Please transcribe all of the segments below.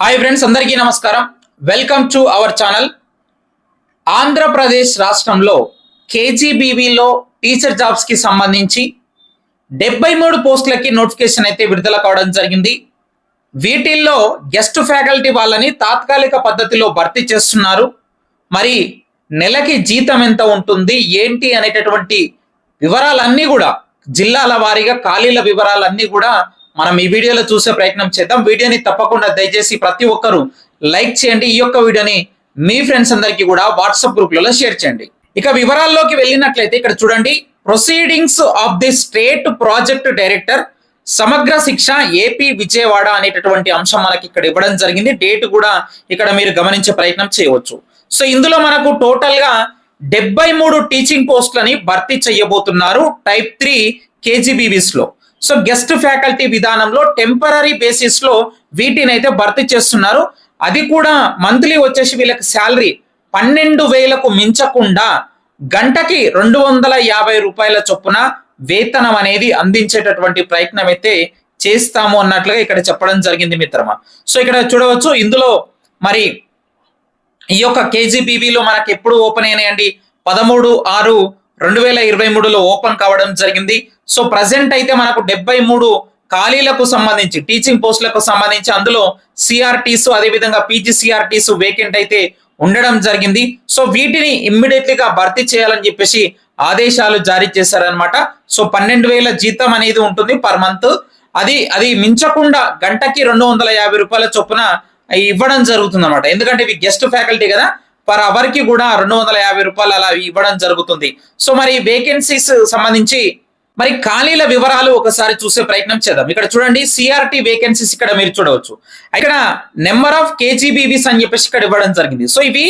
Hi friends అందరికీ నమస్కారం. Welcome to our channel Andhra Pradesh రాష్ట్రంలో కేజీబీవీలో టీచర్ జాబ్స్కి సంబంధించి డెబ్బై మూడు పోస్టులకి నోటిఫికేషన్ అయితే విడుదల కావడం జరిగింది. వీటిల్లో గెస్ట్ ఫ్యాకల్టీ వాళ్ళని తాత్కాలిక పద్ధతిలో భర్తీ చేస్తున్నారు. మరి నెలకి జీతం ఎంత ఉంటుంది ఏంటి అనేటటువంటి వివరాలన్నీ కూడా జిల్లాల వారీగా ఖాళీల వివరాలన్నీ కూడా మనం ఈ వీడియోలో చూసే ప్రయత్నం చేద్దాం. వీడియోని తప్పకుండా దయచేసి ప్రతి ఒక్కరూ లైక్ చేయండి. ఈ యొక్క వీడియోని మీ ఫ్రెండ్స్ అందరికీ కూడా వాట్సాప్ గ్రూప్లలో షేర్ చేయండి. ఇక వివరాల్లోకి వెళ్ళినట్లయితే ఇక్కడ చూడండి. Proceedings of the state project director Samagra Shiksha AP Vijayawada అనేటటువంటి అంశం మనకి ఇక్కడ ఇవ్వడం జరిగింది. డేట్ కూడా ఇక్కడ మీరు గమనించే ప్రయత్నం చేయవచ్చు. సో ఇందులో మనకు టోటల్గా డెబ్బై మూడు టీచింగ్ పోస్టులని భర్తీ చేయబోతున్నారు. టైప్ త్రీ కేజీబీవీస్లో సో గెస్ట్ ఫ్యాకల్టీ విధానంలో టెంపరీ బేసిస్లో వీటిని అయితే భర్తీ చేస్తున్నారు. అది కూడా మంత్లీ వచ్చేసి వీళ్ళకి శాలరీ పన్నెండు వేలకు మించకుండా గంటకి రెండు వందల యాభై రూపాయల చొప్పున వేతనం అనేది అందించేటటువంటి ప్రయత్నం అయితే చేస్తాము అన్నట్లుగా ఇక్కడ చెప్పడం జరిగింది మిత్రమా. సో ఇక్కడ చూడవచ్చు ఇందులో మరి ఈ యొక్క కేజీబీబీలో మనకి ఎప్పుడు ఓపెన్ అయినాయండి? పదమూడు ఆరు రెండు వేల ఇరవై మూడులో ఓపెన్ కావడం జరిగింది. సో ప్రజెంట్ అయితే మనకు డెబ్బై మూడు ఖాళీలకు సంబంధించి టీచింగ్ పోస్టులకు సంబంధించి అందులో సిఆర్టీస్ అదేవిధంగా పీజీసీఆర్టీస్ వేకెంట్ అయితే ఉండడం జరిగింది. సో వీటిని ఇమ్మీడియట్లీగా భర్తీ చేయాలని చెప్పేసి ఆదేశాలు జారీ చేశారనమాట సో పన్నెండు వేల జీతం అనేది ఉంటుంది పర్ మంత్. అది అది మించకుండా గంటకి రెండు వందల యాభై రూపాయల చొప్పున ఇవ్వడం జరుగుతుంది అనమాట ఎందుకంటే ఇవి గెస్ట్ ఫ్యాకల్టీ కదా పర్ అవర్కి కూడా రెండు వందల యాభై రూపాయలు అలా ఇవ్వడం జరుగుతుంది. సో మరి వేకెన్సీస్ సంబంధించి మరి ఖాళీల వివరాలు ఒకసారి చూసే ప్రయత్నం చేద్దాం. ఇక్కడ చూడండి సిఆర్టీ వేకెన్సీస్ ఇక్కడ మీరు చూడవచ్చు. ఇక్కడ నెంబర్ ఆఫ్ కేజీబీవీస్ అని చెప్పేసి ఇక్కడ ఇవ్వడం జరిగింది. సో ఇవి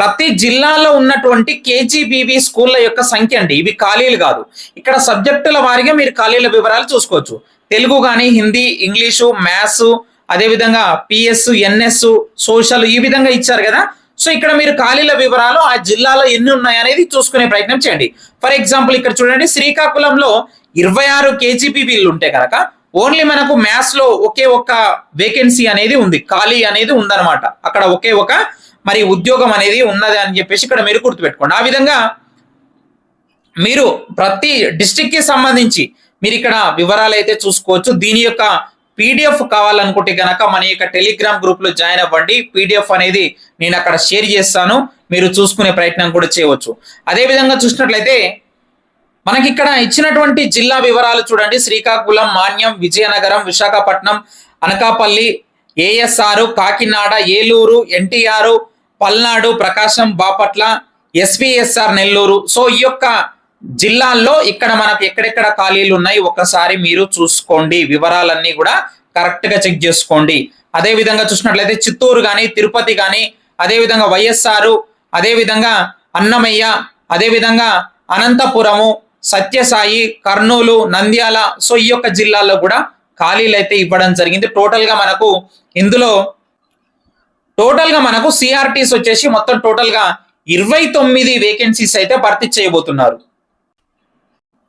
ప్రతి జిల్లాలో ఉన్నటువంటి కేజీబీబీ స్కూళ్ళ యొక్క సంఖ్య అండి. ఇవి ఖాళీలు కాదు. ఇక్కడ సబ్జెక్టుల వారిగా మీరు ఖాళీల వివరాలు చూసుకోవచ్చు. తెలుగు కానీ హిందీ ఇంగ్లీషు మ్యాథ్స్ అదేవిధంగా పిఎస్ ఎన్ఎస్ సోషల్ ఈ విధంగా ఇచ్చారు కదా. సో ఇక్కడ మీరు ఖాళీల వివరాలు ఆ జిల్లాలో ఎన్ని ఉన్నాయనేది చూసుకునే ప్రయత్నం చేయండి. ఫర్ ఎగ్జాంపుల్ ఇక్కడ చూడండి శ్రీకాకుళంలో ఇరవై ఆరు కేజీపీబీలు ఉంటే కనుక ఓన్లీ మనకు మ్యాథ్స్లో ఒకే ఒక వేకెన్సీ అనేది ఉంది ఖాళీ అనేది ఉందన్నమాట. అక్కడ ఒకే ఒక మరి ఉద్యోగం అనేది ఉన్నది అని చెప్పేసి ఇక్కడ మీరు గుర్తుపెట్టుకోండి. ఆ విధంగా మీరు ప్రతి డిస్టిక్కి సంబంధించి మీరు ఇక్కడ వివరాలు అయితే చూసుకోవచ్చు. దీని యొక్క పీడిఎఫ్ కావాలనుకుంటే కనుక మన యొక్క టెలిగ్రామ్ గ్రూప్లో జాయిన్ అవ్వండి. పీడిఎఫ్ అనేది నేను అక్కడ షేర్ చేస్తాను. మీరు చూసుకునే ప్రయత్నం కూడా చేయవచ్చు. అదేవిధంగా చూసినట్లయితే మనకి ఇక్కడ ఇచ్చినటువంటి జిల్లా వివరాలు చూడండి. Srikakulam Manyam Vizianagaram Visakhapatnam Anakapalli ASR Kakinada Eluru NTR Palnadu Prakasam Bapatla SVSR Nellore. So ఈ యొక్క జిల్లాల్లో ఇక్కడ మనకు ఎక్కడెక్కడ ఖాళీలు ఉన్నాయి ఒక్కసారి మీరు చూసుకోండి. వివరాలన్నీ కూడా కరెక్ట్గా చెక్ చేసుకోండి. అదే విధంగా చూసినట్లయితే చిత్తూరు కానీ తిరుపతి కానీ అదే విధంగా వైఎస్ఆర్ అదేవిధంగా అన్నమయ్య అదేవిధంగా అనంతపురము సత్యసాయి కర్నూలు నంద్యాల సో ఈ యొక్క జిల్లాల్లో కూడా ఖాళీలు అయితే ఇవ్వడం జరిగింది. టోటల్గా మనకు ఇందులో టోటల్గా మనకు సిఆర్టీస్ వచ్చేసి మొత్తం టోటల్గా ఇరవై తొమ్మిది వేకెన్సీస్ అయితే భర్తీ చేయబోతున్నారు.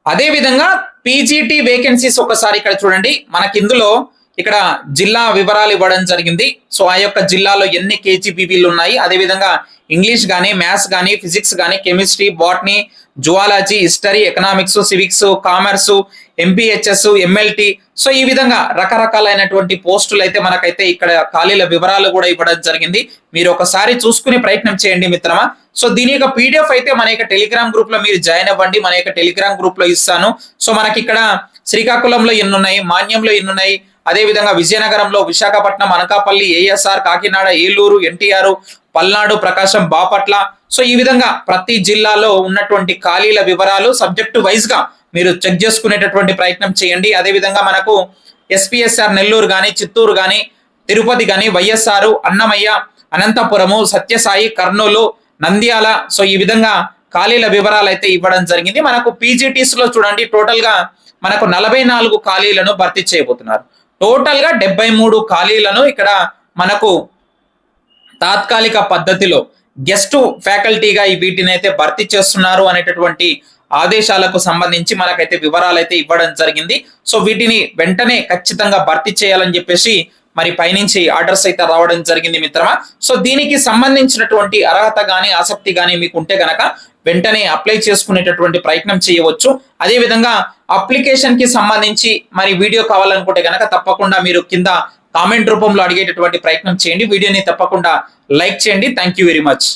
అదే విధంగా పీజీటీ వేకెన్సీస్ ఒకసారి ఇక్కడ చూడండి. మనకి ఇందులో ఇక్కడ జిల్లా వివరాలు ఇవ్వడం జరిగింది. సో ఆ యొక్క జిల్లాలో ఎన్ని కేజీబీబీలు ఉన్నాయి? అదే విధంగా ఇంగ్లీష్ కానీ మ్యాథ్స్ కానీ ఫిజిక్స్ కానీ chemistry botany zoology history economics civics commerce MPHS MLT. So ఈ విధంగా రకరకాలైనటువంటి పోస్టులు అయితే మనకైతే ఇక్కడ ఖాళీల వివరాలు కూడా ఇవ్వడం జరిగింది. మీరు ఒకసారి చూసుకునే ప్రయత్నం చేయండి మిత్రమా. సో దీని యొక్క పీడిఎఫ్ అయితే మన యొక్క టెలిగ్రామ్ గ్రూప్లో మీరు జాయిన్ అవ్వండి. మన యొక్క టెలిగ్రామ్ గ్రూప్లో ఇస్తాను. సో మనకి ఇక్కడ శ్రీకాకుళంలో ఎన్నున్నాయి మాన్యంలో ఎన్నున్నాయి. అదేవిధంగా అదే విధంగా విజయనగరంలో Visakhapatnam Anakapalli ASR Kakinada Eluru NTR Palnadu Prakasam Bapatla. So ఈ విధంగా ప్రతి జిల్లాలో ఉన్నటువంటి ఖాళీల వివరాలు సబ్జెక్టు వైజ్గా మీరు చెక్ చేసుకునేటటువంటి ప్రయత్నం చేయండి. అదే విధంగా మనకు ఎస్పీఎస్ఆర్ నెల్లూరు కానీ చిత్తూరు కానీ తిరుపతి కానీ వైఎస్ఆర్ అన్నమయ్య అనంతపురము సత్యసాయి కర్నూలు నంద్యాల. సో ఈ విధంగా ఖాళీల వివరాలు అయితే ఇవ్వడం జరిగింది. మనకు పీజీటీస్లో చూడండి టోటల్గా మనకు నలభై నాలుగు ఖాళీలను భర్తీ చేయబోతున్నారు. టోటల్గా డెబ్బై మూడు ఖాళీలను ఇక్కడ మనకు తాత్కాలిక పద్ధతిలో గెస్ట్ ఫ్యాకల్టీగా ఈ వీటిని అయితే భర్తీ చేస్తున్నారు అనేటటువంటి ఆదేశాలకు సంబంధించి మనకైతే వివరాలు అయితే ఇవ్వడం జరిగింది. సో వీటిని వెంటనే ఖచ్చితంగా భర్తీ చేయాలని చెప్పేసి మరి పైనుంచి ఆర్డర్స్ అయితే రావడం జరిగింది మిత్రమా. సో దీనికి సంబంధించినటువంటి అర్హత కానీ ఆసక్తి కానీ మీకు ఉంటే గనక వెంటనే అప్లై చేసుకునేటటువంటి ప్రయత్నం చేయవచ్చు. అదే విధంగా అప్లికేషన్కి సంబంధించి మరి వీడియో కావాలనుకుంటే గనక తప్పకుండా మీరు కింద కామెంట్ రూపంలో అడిగేటటువంటి ప్రయత్నం చేయండి. వీడియోని తప్పకుండా లైక్ చేయండి. Thank you very much